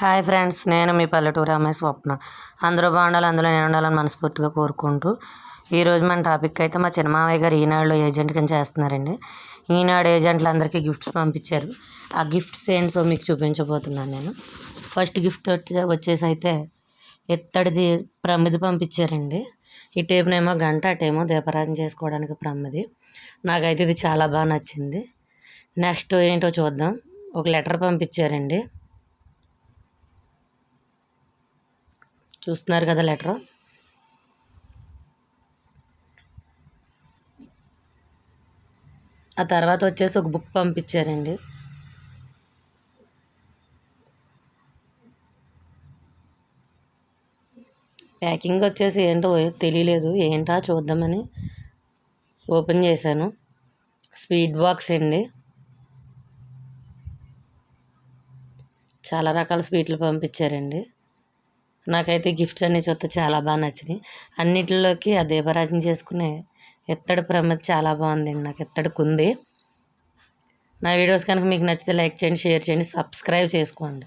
Hi friends నేను మీ పల్లెటూరు అమ్మాయి స్వప్న. అందరూ బాగుండాలి అందులో నేను ఉండాలని మనస్ఫూర్తిగా కోరుకుంటూ ఈరోజు మన టాపిక్ అయితే మా చిన్నమావయ్య గారు ఈనాడులో ఏజెంట్ కింద చేస్తున్నారండి. ఈనాడు ఏజెంట్లు అందరికీ గిఫ్ట్స్ పంపించారు. ఆ గిఫ్ట్స్ ఏంటో మీకు చూపించబోతున్నాను నేను. ఫస్ట్ గిఫ్ట్ వచ్చేసి అయితే ఇత్తడిది ప్రమిది పంపించారండి. ఈ టేపునేమో గంట అటేమో దీపారాధన చేసుకోవడానికి ప్రమిది. నాకైతే ఇది చాలా బాగా నచ్చింది. నెక్స్ట్ ఏంటో చూద్దాం. ఒక లెటర్ పంపించారండి. చూస్తున్నారు కదా లెటర్. ఆ తర్వాత వచ్చేసి ఒక బుక్ పంపించారండి. ప్యాకింగ్ వచ్చేసి ఏంటో తెలియలేదు ఏంటా చూద్దామని ఓపెన్ చేశాను. స్వీట్ బాక్స్ అండి. చాలా రకాల స్వీట్లు పంపించారండి. నాకైతే గిఫ్ట్స్ అన్ని చూస్తే చాలా బాగా నచ్చినాయి. అన్నిటిలోకి ఆ దీపారాజన చేసుకునే ఎత్తడి ప్రమిది చాలా బాగుందండి. నాకు ఎత్తడికి ఉంది. నా వీడియోస్ కనుక మీకు నచ్చితే లైక్ చేయండి షేర్ చేయండి సబ్స్క్రైబ్ చేసుకోండి.